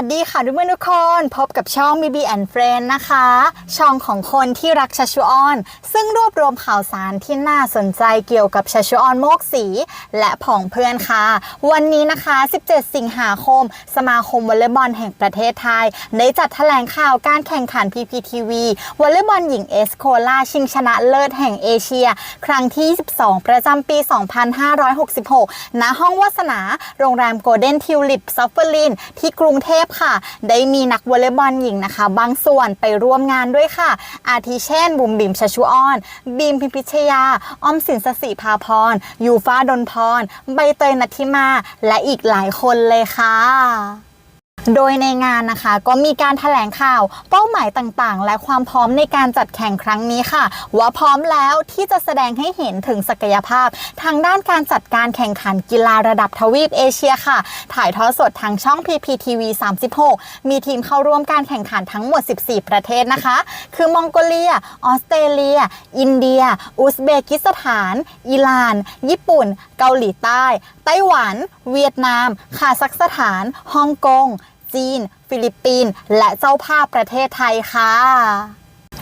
วัสดีค่ะทุกเพื่อนทุกคน พบกับช่อง BB and Friend นะคะ ช่องของคนที่รักชัชชุออน ซึ่งรวบรวมข่าวสารที่น่าสนใจเกี่ยวกับชัชชุออนโมกสี และผองเพื่อนค่ะ วันนี้นะคะ 17 สิงหาคม สมาคมวอลเลย์บอลแห่งประเทศไทย ได้จัดแถลงข่าวการแข่งขัน PPTV วอลเลย์บอลหญิงเอสโคลาชิงชนะเลิศแห่งเอเชีย ครั้งที่ 22 ประจำปี 2566 ณห้องวาสนา โรงแรมโกลเด้นทิวลิปซัฟเฟอร์ลินที่กรุงเทพค่ะ ได้มีนักวอลเลย์บอลหญิงนะคะ บางส่วนไปร่วมงานด้วยค่ะ อาทิเช่น บุ๋มบิมชชุออน บีมพิมพิชยาออมสินสสิภาพร ยูฟ้าดนพร ใบเตยนัทิมา และอีกหลายคนเลยค่ะ โดยในงานนะคะก็มีการถแถลงข่าวเป้าหมายต่างๆ และความพร้อมในการจัดแข่งครั้งนี้ค่ะ ว่าพร้อมแล้วที่จะแสดงให้เห็นถึงศักยภาพ ทางด้านการจัดการแข่งขันกีฬาระดับทวีปเอเชียค่ะ ถ่ายทอดสดทางช่อง PPTV 36 มีทีมเข้าร่วมการแข่งขันทั้งหมด 14 ประเทศนะคะ คือมองโกเลีย ออสเตรเลีย อินเดีย อุซเบกิสถาน อิหร่าน ญี่ปุ่น เกาหลีใต้ ไต้หวัน เวียดนาม คาซัคสถาน ฮ่องกง จีน ฟิลิปปินส์และเจ้าภาพประเทศไทยค่ะ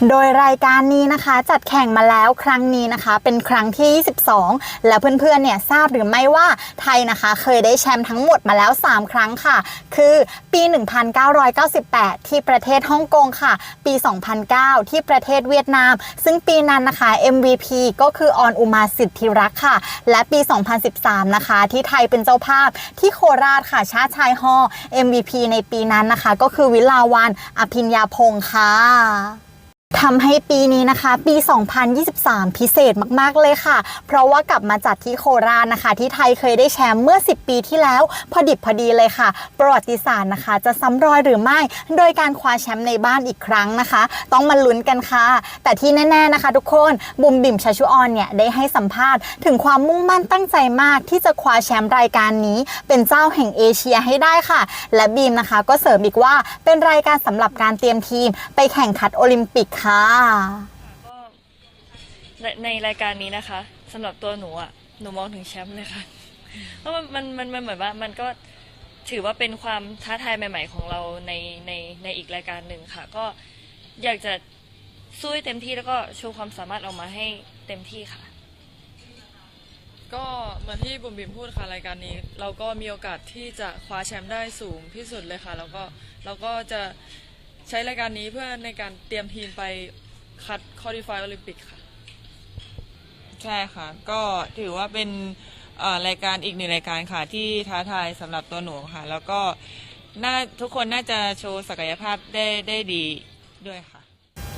โดยรายการนี้นะคะจัดแข่งมาแล้วครั้งนี้นะคะ เป็นครั้งที่ 22 และเพื่อนๆเนี่ยทราบหรือไม่ว่าไทยนะคะเคยได้แชมป์ทั้งหมดมาแล้ว 3 ครั้งค่ะ คือปี 1998 ที่ประเทศฮ่องกงค่ะ ปี 2009 ที่ประเทศเวียดนาม ซึ่งปีนั้นนะคะ MVP ก็คือออนอุมาสิทธิรักษ์ค่ะ และปี 2013 นะคะ ที่ไทยเป็นเจ้าภาพที่โคราชค่ะชาชายฮอ MVP ในปีนั้นนะคะ ก็คือวิลาวันอภิญญาพงค์ค่ะ ทำให้ปีนี้นะคะ ปี 2023 พิเศษมาก ๆ เลยค่ะ เพราะว่ากลับมาจัดที่โคราชนะคะ ที่ไทยเคยได้แชมป์เมื่อ 10 ปีที่แล้ว พอดิบพอดีเลยค่ะ ประวัติศาสตร์นะคะ จะซ้ำรอยหรือไม่ โดยการคว้าแชมป์ในบ้านอีกครั้งนะคะ ต้องมาลุ้นกันค่ะ แต่ที่แน่ ๆนะคะ ทุกคนบุมบิ่มชาชุออนเนี่ยได้ให้สัมภาษณ์ถึงความมุ่งมั่นตั้งใจมาก ที่จะคว้าแชมป์รายการนี้ เป็นเจ้าแห่งเอเชียให้ได้ค่ะ และบีมนะคะ ก็เสริมอีกว่าเป็นรายการสำหรับการเตรียมทีม ไปแข่งขันโอลิมปิกค่ะ ก็ในในรายการนี้นะคะสำหรับตัวหนูอะหนูมองถึงแชมป์เลยค่ะเพราะมันมันมันมันเหมือนว่ามันก็ถือว่าเป็นความท้าทายใหม่ ๆ ของเราในในในอีกรายการหนึ่งค่ะ ก็อยากจะสู้ให้เต็มที่แล้วก็โชว์ความสามารถออกมาให้เต็มที่ค่ะ ก็เหมือนที่บุ๋มบิมพูดค่ะรายการนี้ เราก็มีโอกาสที่จะคว้าแชมป์ได้สูงที่สุดเลยค่ะ แล้วก็เราก็จะ ใช้รายการนี้เพื่อในการเตรียมทีมไปคัดคอลี่ฟายโอลิมปิกค่ะ ใช่ค่ะ ก็ถือว่าเป็นเอ่อรายการอีกหนึ่งรายการค่ะ ที่ท้าทายสำหรับตัวหนูค่ะ แล้วก็น่าทุกคนน่าจะโชว์ศักยภาพได้ได้ดีด้วยค่ะ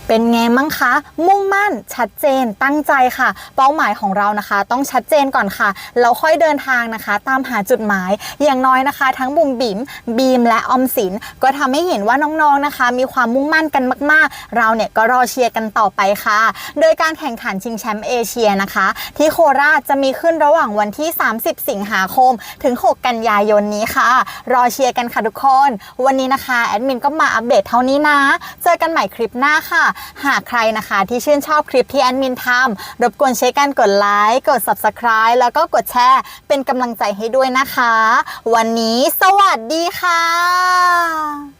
เป็นไงมั้งคะ มุ่งมั่นชัดเจนตั้งใจค่ะ เป้าหมายของเรานะคะ ต้องชัดเจนก่อนค่ะแล้วค่อยเดินทางนะคะ ตามหาจุดหมายอย่างน้อยนะคะ ทั้งบุ๋มบิ๋มบีมและออมสิน ก็ทำให้เห็นว่าน้องๆนะคะ มีความมุ่งมั่นกันมาก ๆ เราเนี่ยก็รอเชียร์กันต่อไปค่ะ โดยการแข่งขันชิงแชมป์เอเชียนะคะ ที่โคราชจะมีขึ้นระหว่างวันที่ 30 สิงหาคม ถึง 6 กันยายนนี้ค่ะ รอเชียร์กันค่ะทุกคน วันนี้นะคะแอดมินก็มาอัปเดตเท่านี้นะ เจอกันใหม่คลิปหน้าค่ะหากใครนะคะที่ชื่นชอบคลิปที่แอดมินทำรบกวนใช้การกดไลค์กด subscribe แล้วก็กดแชร์เป็นกำลังใจให้ด้วยนะคะ วันนี้สวัสดีค่ะ